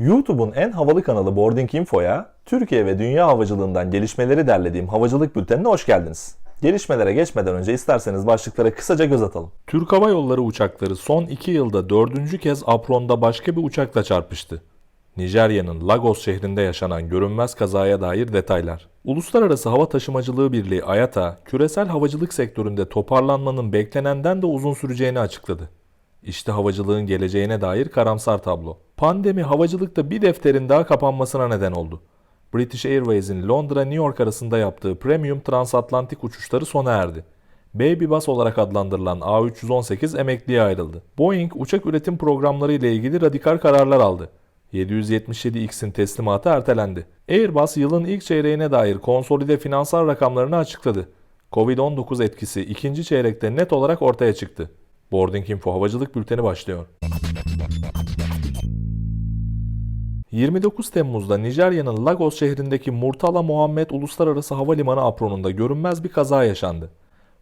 YouTube'un en havalı kanalı Boarding Info'ya Türkiye ve dünya havacılığından gelişmeleri derlediğim havacılık bültenine hoş geldiniz. Gelişmelere geçmeden önce isterseniz başlıklara kısaca göz atalım. Türk Hava Yolları uçakları son 2 yılda dördüncü kez apronda başka bir uçakla çarpıştı. Nijerya'nın Lagos şehrinde yaşanan görünmez kazaya dair detaylar. Uluslararası Hava Taşımacılığı Birliği IATA, küresel havacılık sektöründe toparlanmanın beklenenden de uzun süreceğini açıkladı. İşte havacılığın geleceğine dair karamsar tablo. Pandemi havacılıkta bir defterin daha kapanmasına neden oldu. British Airways'in Londra-New York arasında yaptığı premium transatlantik uçuşları sona erdi. Baby Bus olarak adlandırılan A318 emekliye ayrıldı. Boeing uçak üretim programları ile ilgili radikal kararlar aldı. 777X'in teslimatı ertelendi. Airbus yılın ilk çeyreğine dair konsolide finansal rakamlarını açıkladı. Covid-19 etkisi ikinci çeyrekte net olarak ortaya çıktı. Boarding Info Havacılık Bülteni başlıyor. 29 Temmuz'da Nijerya'nın Lagos şehrindeki Murtala Muhammed Uluslararası Havalimanı apronunda görünmez bir kaza yaşandı.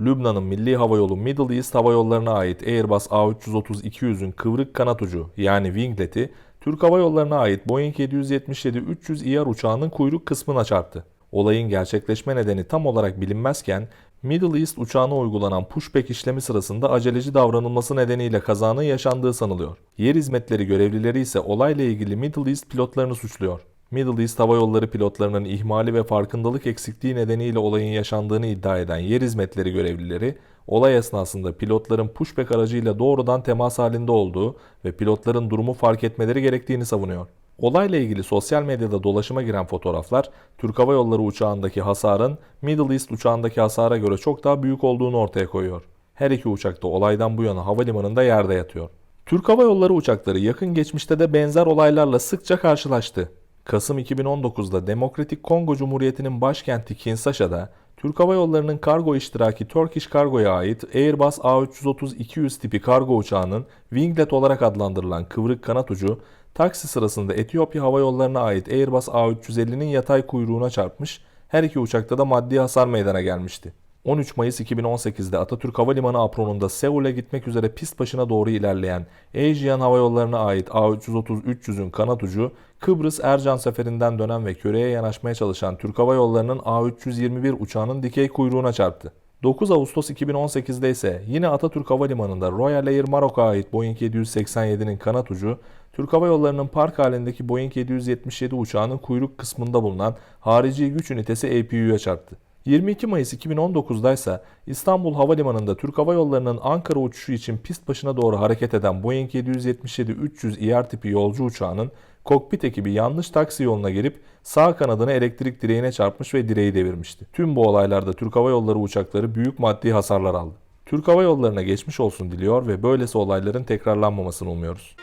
Lübnan'ın milli havayolu Middle East Hava Yolları'na ait Airbus A330-200'ün kıvrık kanat ucu yani winglet'i Türk Hava Yolları'na ait Boeing 777-300ER uçağının kuyruk kısmına çarptı. Olayın gerçekleşme nedeni tam olarak bilinmezken Middle East uçağına uygulanan pushback işlemi sırasında aceleci davranılması nedeniyle kazanın yaşandığı sanılıyor. Yer hizmetleri görevlileri ise olayla ilgili Middle East pilotlarını suçluyor. Middle East Hava Yolları pilotlarının ihmali ve farkındalık eksikliği nedeniyle olayın yaşandığını iddia eden yer hizmetleri görevlileri, olay esnasında pilotların pushback aracıyla doğrudan temas halinde olduğu ve pilotların durumu fark etmeleri gerektiğini savunuyor. Olayla ilgili sosyal medyada dolaşıma giren fotoğraflar, Türk Hava Yolları uçağındaki hasarın Middle East uçağındaki hasara göre çok daha büyük olduğunu ortaya koyuyor. Her iki uçak da olaydan bu yana havalimanında yerde yatıyor. Türk Hava Yolları uçakları yakın geçmişte de benzer olaylarla sıkça karşılaştı. Kasım 2019'da Demokratik Kongo Cumhuriyeti'nin başkenti Kinshasa'da Türk Hava Yolları'nın kargo iştiraki Turkish Cargo'ya ait Airbus A330-200 tipi kargo uçağının winglet olarak adlandırılan kıvrık kanat ucu taksi sırasında Etiyopya Hava Yolları'na ait Airbus A350'nin yatay kuyruğuna çarpmış, her iki uçakta da maddi hasar meydana gelmişti. 13 Mayıs 2018'de Atatürk Havalimanı apronunda Seul'e gitmek üzere pist başına doğru ilerleyen Aegean Hava Yolları'na ait A330-300'ün kanat ucu Kıbrıs Ercan seferinden dönen ve köreye yanaşmaya çalışan Türk Hava Yolları'nın A321 uçağının dikey kuyruğuna çarptı. 9 Ağustos 2018'de ise yine Atatürk Havalimanı'nda Royal Air Marok'a ait Boeing 787'nin kanat ucu, Türk Hava Yolları'nın park halindeki Boeing 777 uçağının kuyruk kısmında bulunan harici güç ünitesi APU'ya çarptı. 22 Mayıs 2019'da ise İstanbul Havalimanı'nda Türk Hava Yolları'nın Ankara uçuşu için pist başına doğru hareket eden Boeing 777-300 ER tipi yolcu uçağının kokpit ekibi yanlış taksi yoluna girip sağ kanadını elektrik direğine çarpmış ve direği devirmişti. Tüm bu olaylarda Türk Hava Yolları uçakları büyük maddi hasarlar aldı. Türk Hava Yolları'na geçmiş olsun diliyor ve böylesi olayların tekrarlanmamasını umuyoruz.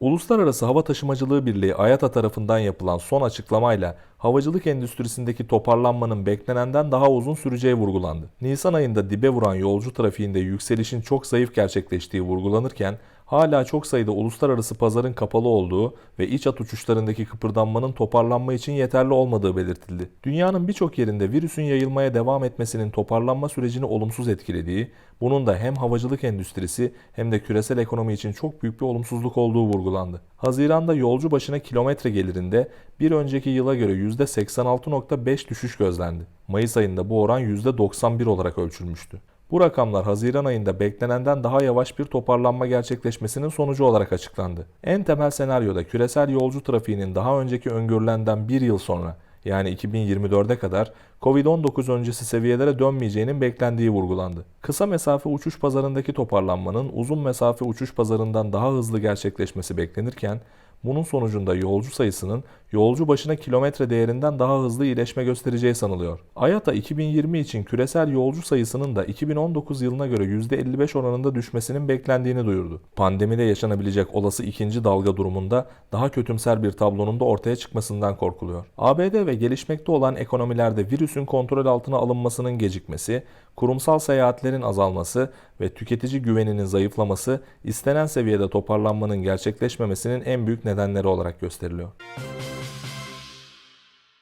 Uluslararası Hava Taşımacılığı Birliği IATA tarafından yapılan son açıklamayla havacılık endüstrisindeki toparlanmanın beklenenden daha uzun süreceği vurgulandı. Nisan ayında dibe vuran yolcu trafiğinde yükselişin çok zayıf gerçekleştiği vurgulanırken hala çok sayıda uluslararası pazarın kapalı olduğu ve iç hat uçuşlarındaki kıpırdanmanın toparlanma için yeterli olmadığı belirtildi. Dünyanın birçok yerinde virüsün yayılmaya devam etmesinin toparlanma sürecini olumsuz etkilediği, bunun da hem havacılık endüstrisi hem de küresel ekonomi için çok büyük bir olumsuzluk olduğu vurgulandı. Haziranda yolcu başına kilometre gelirinde bir önceki yıla göre %86.5 düşüş gözlendi. Mayıs ayında bu oran %91 olarak ölçülmüştü. Bu rakamlar Haziran ayında beklenenden daha yavaş bir toparlanma gerçekleşmesinin sonucu olarak açıklandı. En temel senaryoda küresel yolcu trafiğinin daha önceki öngörülenden bir yıl sonra yani 2024'e kadar Covid-19 öncesi seviyelere dönmeyeceğinin beklendiği vurgulandı. Kısa mesafe uçuş pazarındaki toparlanmanın uzun mesafe uçuş pazarından daha hızlı gerçekleşmesi beklenirken bunun sonucunda yolcu sayısının yolcu başına kilometre değerinden daha hızlı iyileşme göstereceği sanılıyor. IATA 2020 için küresel yolcu sayısının da 2019 yılına göre %55 oranında düşmesinin beklendiğini duyurdu. Pandemide yaşanabilecek olası ikinci dalga durumunda daha kötümser bir tablonun da ortaya çıkmasından korkuluyor. ABD ve gelişmekte olan ekonomilerde virüsün kontrol altına alınmasının gecikmesi, kurumsal seyahatlerin azalması ve tüketici güveninin zayıflaması istenen seviyede toparlanmanın gerçekleşmemesinin en büyük nedenleri olarak gösteriliyor.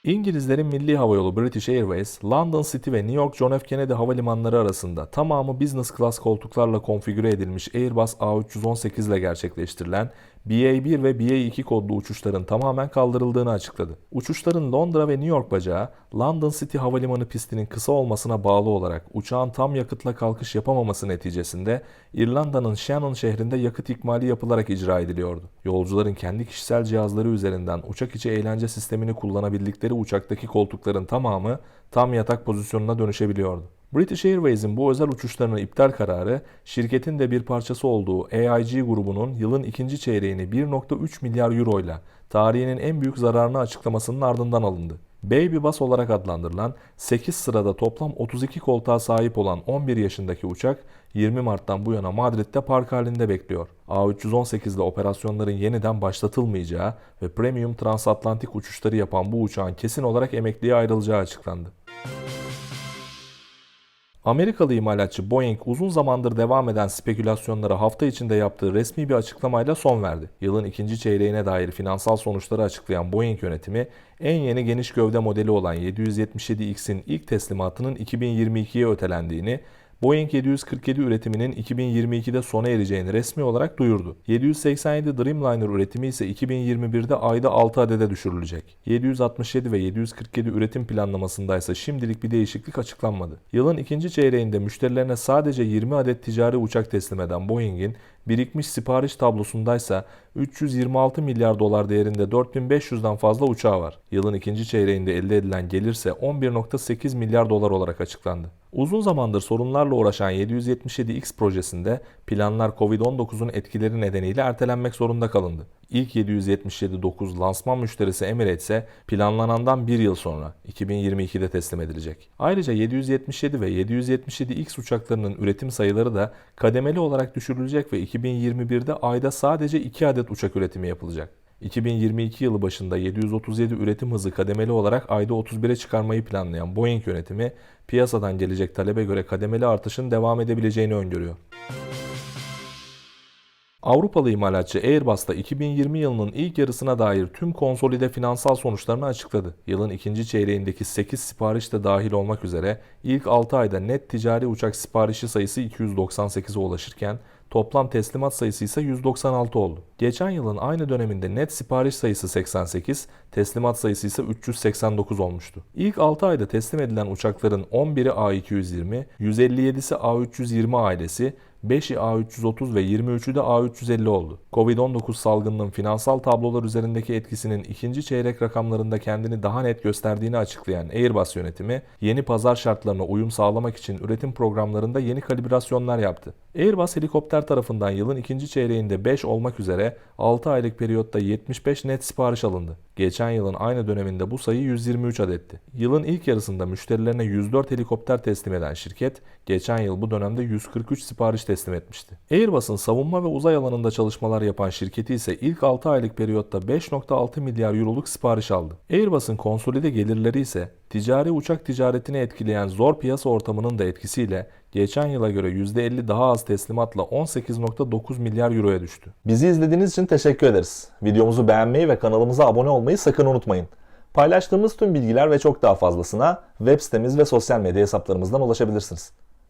İngilizlerin milli havayolu British Airways, London City ve New York John F. Kennedy havalimanları arasında tamamı business class koltuklarla konfigüre edilmiş Airbus A318 ile gerçekleştirilen BA1 ve BA2 kodlu uçuşların tamamen kaldırıldığını açıkladı. Uçuşların Londra ve New York bacağı London City Havalimanı pistinin kısa olmasına bağlı olarak uçağın tam yakıtla kalkış yapamaması neticesinde İrlanda'nın Shannon şehrinde yakıt ikmali yapılarak icra ediliyordu. Yolcuların kendi kişisel cihazları üzerinden uçak içi eğlence sistemini kullanabildikleri uçaktaki koltukların tamamı tam yatak pozisyonuna dönüşebiliyordu. British Airways'in bu özel uçuşlarının iptal kararı, şirketin de bir parçası olduğu AIG grubunun yılın ikinci çeyreğini 1.3 milyar euro ile tarihinin en büyük zararını açıklamasının ardından alındı. Baby Bus olarak adlandırılan 8 sırada toplam 32 koltuğa sahip olan 11 yaşındaki uçak 20 Mart'tan bu yana Madrid'de park halinde bekliyor. A318'de operasyonların yeniden başlatılmayacağı ve premium transatlantik uçuşları yapan bu uçağın kesin olarak emekliye ayrılacağı açıklandı. Amerikalı imalatçı Boeing uzun zamandır devam eden spekülasyonlara hafta içinde yaptığı resmi bir açıklamayla son verdi. Yılın ikinci çeyreğine dair finansal sonuçları açıklayan Boeing yönetimi en yeni geniş gövde modeli olan 777X'in ilk teslimatının 2022'ye ötelendiğini, Boeing 747 üretiminin 2022'de sona ereceğini resmi olarak duyurdu. 787 Dreamliner üretimi ise 2021'de ayda 6 adede düşürülecek. 767 ve 747 üretim planlamasında ise şimdilik bir değişiklik açıklanmadı. Yılın ikinci çeyreğinde müşterilerine sadece 20 adet ticari uçak teslim eden Boeing'in birikmiş sipariş tablosundaysa 326 milyar dolar değerinde 4500'den fazla uçağı var. Yılın ikinci çeyreğinde elde edilen gelirse 11.8 milyar dolar olarak açıklandı. Uzun zamandır sorunlarla uğraşan 777X projesinde planlar Covid-19'un etkileri nedeniyle ertelenmek zorunda kalındı. İlk 777-9 lansman müşterisi Emirates'e planlanandan bir yıl sonra 2022'de teslim edilecek. Ayrıca 777 ve 777X uçaklarının üretim sayıları da kademeli olarak düşürülecek ve 2021'de ayda sadece 2 adet uçak üretimi yapılacak. 2022 yılı başında 737 üretim hızı kademeli olarak ayda 31'e çıkarmayı planlayan Boeing yönetimi piyasadan gelecek talebe göre kademeli artışın devam edebileceğini öngörüyor. Avrupalı imalatçı Airbus da 2020 yılının ilk yarısına dair tüm konsolide finansal sonuçlarını açıkladı. Yılın ikinci çeyreğindeki 8 sipariş de dahil olmak üzere ilk 6 ayda net ticari uçak siparişi sayısı 298'e ulaşırken toplam teslimat sayısı ise 196 oldu. Geçen yılın aynı döneminde net sipariş sayısı 88, teslimat sayısı ise 389 olmuştu. İlk 6 ayda teslim edilen uçakların 11'i A220, 157'si A320 ailesi, 5'i A330 ve 23'ü de A350 oldu. Covid-19 salgınının finansal tablolar üzerindeki etkisinin ikinci çeyrek rakamlarında kendini daha net gösterdiğini açıklayan Airbus yönetimi, yeni pazar şartlarına uyum sağlamak için üretim programlarında yeni kalibrasyonlar yaptı. Airbus helikopter tarafından yılın ikinci çeyreğinde 5 olmak üzere 6 aylık periyotta 75 net sipariş alındı. Geçen yılın aynı döneminde bu sayı 123 adetti. Yılın ilk yarısında müşterilerine 104 helikopter teslim eden şirket, geçen yıl bu dönemde 143 sipariş teslim etmişti. Airbus'un savunma ve uzay alanında çalışmalar yapan şirketi ise ilk 6 aylık periyotta 5.6 milyar euroluk sipariş aldı. Airbus'un konsolide gelirleri ise ticari uçak ticaretini etkileyen zor piyasa ortamının da etkisiyle geçen yıla göre %50 daha az teslimatla 18.9 milyar euroya düştü. Bizi izlediğiniz için teşekkür ederiz. Videomuzu beğenmeyi ve kanalımıza abone olmayı sakın unutmayın. Paylaştığımız tüm bilgiler ve çok daha fazlasına web sitemiz ve sosyal medya hesaplarımızdan ulaşabilirsiniz.